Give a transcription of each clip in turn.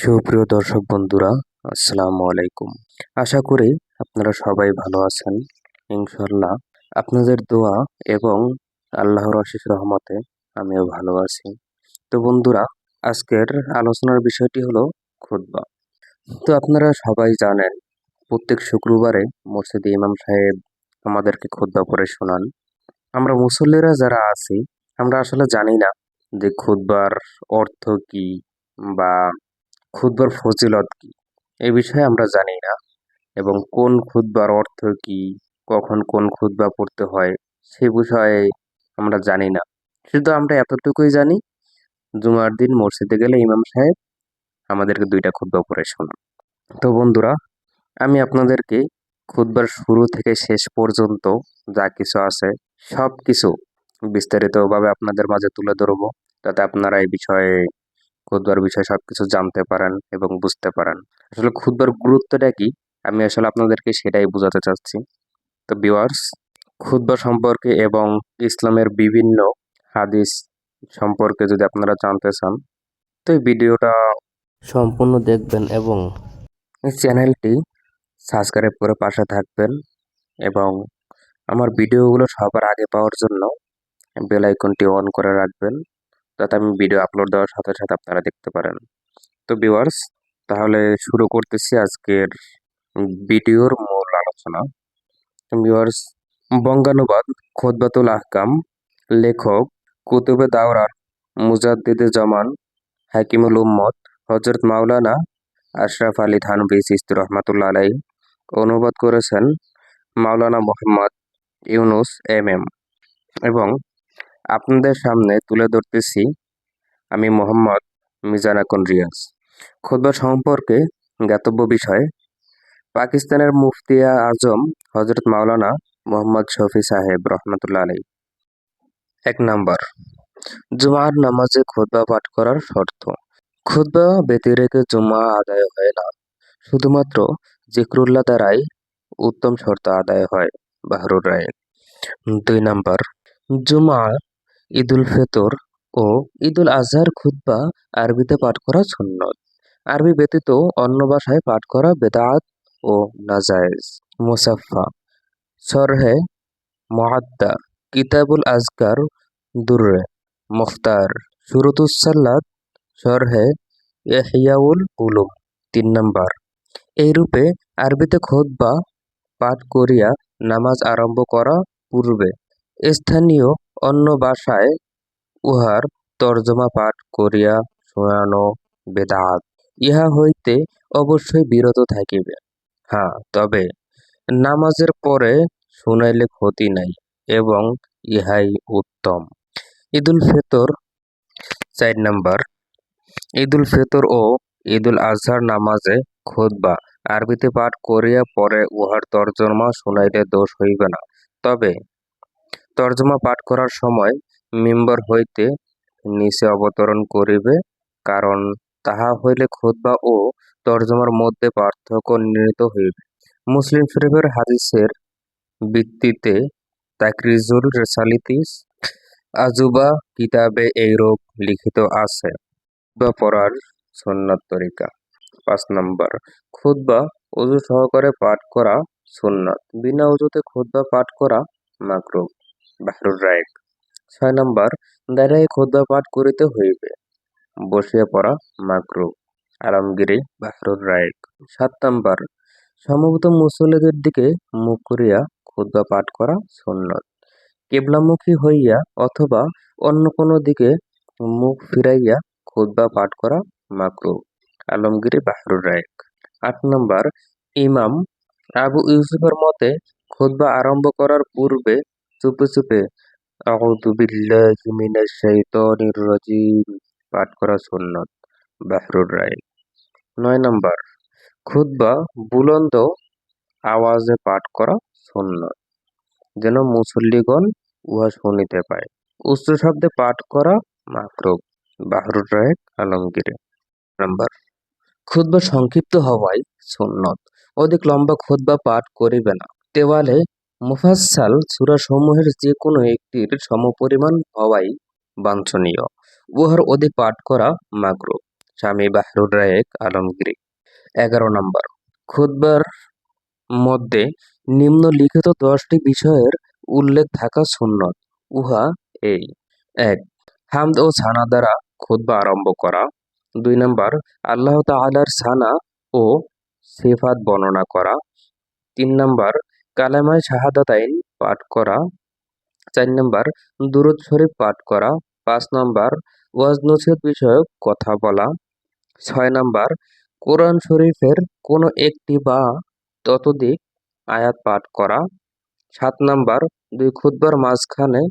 সুপ্রিয় দর্শক বন্ধুরা, আসসালামু আলাইকুম। আশা করি আপনারা সবাই ভালো আছেন ইনশাল্লাহ আপনাদের দোয়া এবং আল্লাহর অশেষ রহমতে আমিও ভালো আছি। তো বন্ধুরা, আজকের আলোচনার বিষয়টি হলো খুতবা। তো আপনারা সবাই জানেন, প্রত্যেক শুক্রবারে মসজিদে ইমাম সাহেব আমাদেরকে খুতবা পড়ে শোনান। আমরা মুসল্লিরা যারা আছি, আমরা আসলে জানি না যে খুতবার অর্থ কি বা খুতবার ফজিলত কি? এ বিষয়ে আমরা জানি না। এবং কোন খুতবার অর্থ কি? কখন কোন খুতবা পড়তে হয়? সে বিষয়ে আমরা জানি না। শুধু আমরা এতটুকুই জানি, জুমার দিন মসজিদে গেলে ইমাম সাহেব আমাদেরকে দুইটা খুতবা পড়ে শোনান। তো বন্ধুরা, আমি আপনাদেরকে খুতবার শুরু থেকে শেষ পর্যন্ত যা কিছু আছে সব কিছু বিস্তারিতভাবে আপনাদের মাঝে তুলে ধরবো। যাতে আপনারা এই বিষয়ে খুতবার বিষয়ে সব কিছু জানতে পারেন এবং বুঝতে পারেন। আসলে খুদবার গুরুত্বটা কি? আমি আসলে আপনাদেরকে সেটাই বোঝাতে চাচ্ছি। তো বিওয়ার্স খুতবা সম্পর্কে এবং ইসলামের বিভিন্ন হাদিস সম্পর্কে যদি আপনারা জানতে চান, তো এই ভিডিওটা সম্পূর্ণ দেখবেন এবং চ্যানেলটি সাবস্ক্রাইব করে পাশে থাকবেন এবং আমার ভিডিওগুলো সবার আগে পাওয়ার জন্য বেল আইকনটি অন করে রাখবেন। যাতে আমি ভিডিও আপলোড দেওয়ার সাথে সাথে আপনারা দেখতে পারেন। তো ভিউয়ার্স তাহলে শুরু করতেছি আজকের ভিডিওর মূল আলোচনা। ভিউয়ার্স বঙ্গানুবাদ, খোদবাতুল আহকাম, লেখক, কুতুবে দাওরার মুজাদ্দিদে জামান, হাকিমুল উম্মত হজরত মাওলানা আশরাফ আলী থানভি সিস্তি রহমাতুল্লা আলাই অনুবাদ করেছেন মাওলানা মোহাম্মদ ইউনুস এম এম। এবং আপনাদের সামনে তুলে ধরতেছি আমি মোহাম্মদ মিজান আকন রিয়াজ। খুতবা সম্পর্কে জ্ঞাতব্য বিষয়, পাকিস্তানের মুফতিয়া আজম হজরত মাওলানা মোহাম্মদ শফি সাহেব রহমতুল্লা আলী এক নাম্বার, জুমার নামাজে খুতবা পাঠ করার শর্ত। খুতবা ব্যতি রেখে জুমা আদায় হয় না, শুধুমাত্র জিক্রুল্লাহ দ্বারাই উত্তম শর্ত আদায় হয়, বাহরুর রায়। দুই নাম্বার জুমা ঈদুল ফেতর ও ঈদুল আজহার খুতবা আরবিতে পাঠ করা সুন্নত। আরবি ব্যতীত অন্য ভাষায় পাঠ করা বেদাত ও নাজায়েজ। মুসাফা সরহে মহাদ্দা কিতাবুল আজকার দুর্রে মুখতার সুরতুসাল্লাদ সরহে এহিয়াউল উলুম তিন নম্বর। এইরূপে আরবিতে খোদবা পাঠ করিয়া নামাজ আরম্ভ করা পূর্বে স্থানীয় অন্য ভাষায় উহার তর্জমা পাঠ করিয়া শোনানো বেদাত। ইহা হইতে অবশ্যই বিরত থাকিবে। হ্যাঁ তবে নামাজের পরে শুনাইলে ক্ষতি নাই এবং ইহাই উত্তম। ঈদুল ফেতর চার নাম্বার। ঈদুল ফেতর ও ঈদুল আজহার নামাজে খোদবা আরবিতে পাঠ করিয়া পরে উহার তর্জমা শুনাইলে দোষ হইবে না। তবে তর্জমা পাঠ করার সময় মিম্বর হইতে নিচে অবতরণ করিবে, কারণ তাহা হইলে খুতবা ও তর্জমার মধ্যে পার্থক্য নির্ণীত হইবে। মুসলিম শরীফের হাদিসের ভিত্তিতে তাকরিজুল রেসালিতিস আজুবা কিতাবে এই এইরূপ লিখিত আছে। বা পড়ার সন্ন্যত তরিকা। পাঁচ নম্বর খুতবা অজু সহকারে পাঠ করা সুন্নত। বিনা অজুতে খুতবা পাঠ করা মাকরু বাহরুর রায়েক ছয় নম্বর দাঁড়াই খুতবা পাঠ করিতে হইবে। বসিয়া পড়া মাকরু আলমগিরি বাহরুর রায়েক সাত নম্বর, সম্ভবত মুসল্লিদের দিকে মুখ করিয়া খুতবা পাঠ করা সুন্নত। কেবলামুখী হইয়া অথবা অন্য কোনো দিকে মুখ ফিরাইয়া খুতবা পাঠ করা মাকরু আলমগিরি বাহরুর রায়েক আট নম্বর, ইমাম আবু ইউসুফের মতে খুতবা আরম্ভ করার পূর্বে চুপে চুপে। রাজিম পাঠ করা সুন্নত, বাহরুর রায়েক নয় নম্বর, খুতবা বুলন্দ আওয়াজে পাঠ করা সুন্নত, যেন মুসল্লিগণ উহা শুনিতে পায়। উচ্চ শব্দে পাঠ করা মাকরুব বাহরুর রায়েক আলমগীরে। নাম্বার, খুতবা সংক্ষিপ্ত হওয়ায় সুন্নত। অধিক লম্বা খুতবা পাঠ করিবে না। দেওয়ালে মুফাসসাল সূরাসমূহের যে কোনো একটির সমপরিমাণ হওয়াই বাঞ্ছনীয়। উহার অধিক পাঠ করা মাকরুব স্বামী বাহরুর রায়েক আলমগীর। এগারো নম্বর। খুতবার মধ্যে নিম্নলিখিত দশটি বিষয়ের উল্লেখ থাকা সুন্নত। উহা এই। এক, হামদ ও ছানা দ্বারা খুতবা আরম্ভ করা। দুই নম্বর, আল্লাহ তাআলার ছানা ও সিফাত বর্ণনা করা। তিন নম্বর কালেমায় শাহাদাতাইন পাঠ করা। চার নম্বর, দুরুদ শরীফ পাঠ করা। পাঁচ নম্বর ওয়াজ বিষয়ক কথা বলা। ছয় নম্বর, কোরআন শরীফের কোনো একটি বা ততোধিক আয়াত পাঠ করা। সাত নম্বর, দুই খুতবার মাঝখানে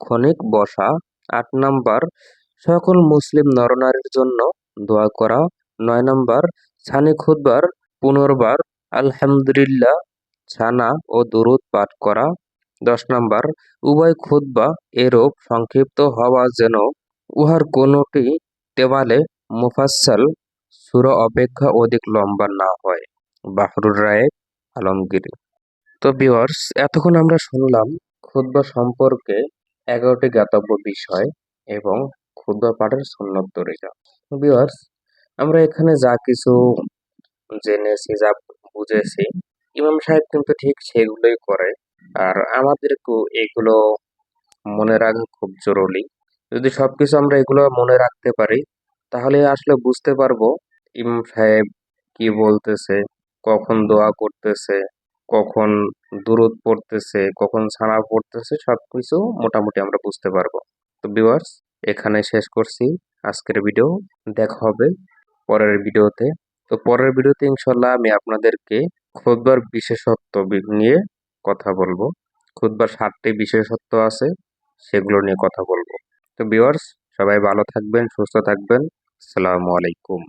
ক্ষণিক বসা। আট নম্বর, সকল মুসলিম নরনারীর জন্য দোয়া করা। নয় নম্বর ছানি খুতবার পুনর্বার আলহামদুলিল্লাহ ছানা ও দুরুদ পাঠ করা। দশ নম্বর, উভয় খুতবা এরূপ সংক্ষিপ্ত হওয়া যেন উহার কোনোটি দেওয়ালে মুফাসসাল সূরা অপেক্ষা অধিক লম্বা না হয়। বাহরুর রায়, আলমগীর। তো বিওয়ার্স এতক্ষণ আমরা শুনলাম খুতবা সম্পর্কে এগারোটি জ্ঞাতব্য বিষয় এবং খুতবা পাঠের সুন্নত তরিকা ভিউয়ার্স আমরা এখানে যা কিছু জেনেছি, যা বুঝেছি ইমাম সাহেব কিন্তু ঠিক সেগুলোই করে। আর আমাদেরকেও এগুলো মনে রাখা খুব জরুরি। যদি সবকিছু আমরা এগুলো মনে রাখতে পারি, তাহলে আসলে বুঝতে পারব ইমাম সাহেব কি বলতেছে, কখন দোয়া করতেছে, কখন দূরত পড়তেছে, কখন ছানা পড়তেছে, সবকিছু মোটামুটি আমরা বুঝতে পারব। তো বিওয়ার্স এখানে শেষ করছি। আজকের ভিডিও দেখা হবে পরের ভিডিওতে তো পরের ভিডিওতে ইনশাল্লাহ আমি আপনাদেরকে খুদবার বিশেষত্ব নিয়ে কথা বলব। খুদবার সাতটি বিশেষত্ব আছে, সেগুলো নিয়ে কথা বলব। তো ভিউয়ার্স সবাই ভালো থাকবেন, সুস্থ থাকবেন। আসসালামু আলাইকুম।